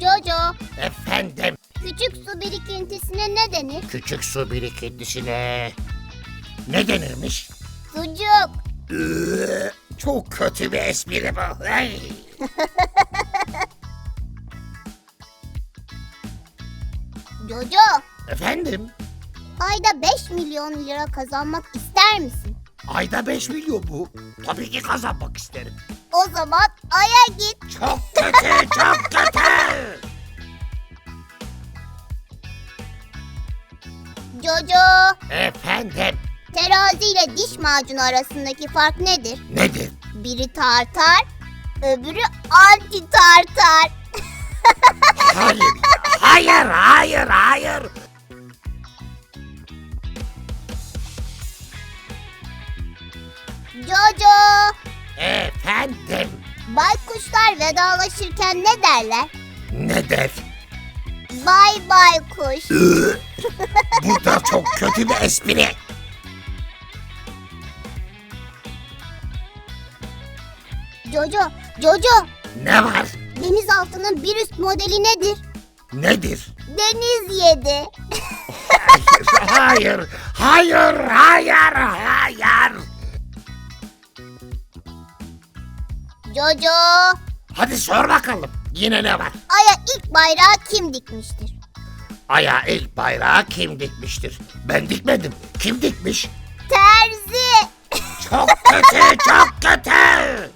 Jojo, Efendim, küçük su birikintisine ne denir? küçük su birikintisine ne denirmiş? Sucuk. Iıı, Çok kötü bir espri bu. Ay. Jojo, Efendim, ayda 5 milyon lira kazanmak ister misin? ayda 5 milyon bu. Tabii ki kazanmak isterim. O zaman aya git. Çok kötü, çok kötü. Jojo, Efendim, terazi ile diş macunu arasındaki fark nedir? nedir? Biri tartar, öbürü anti tartar. Hayır, hayır, hayır, hayır. Jojo, Efendim, baykuşlar vedalaşırken ne derler? ne der? Bay baykuş. Bu da çok kötü bir espri. Jojo, Jojo, Ne var? denizaltının bir üst modeli nedir? Nedir? Deniz yedi. Hayır, hayır, hayır, hayır. Jojo, Hadi sor bakalım. Yine ne var? Ay'a ilk bayrağı kim dikmiştir? Aya ilk bayrağı kim dikmiştir? Ben dikmedim. Kim dikmiş? Terzi. Çok kötü, çok kötü.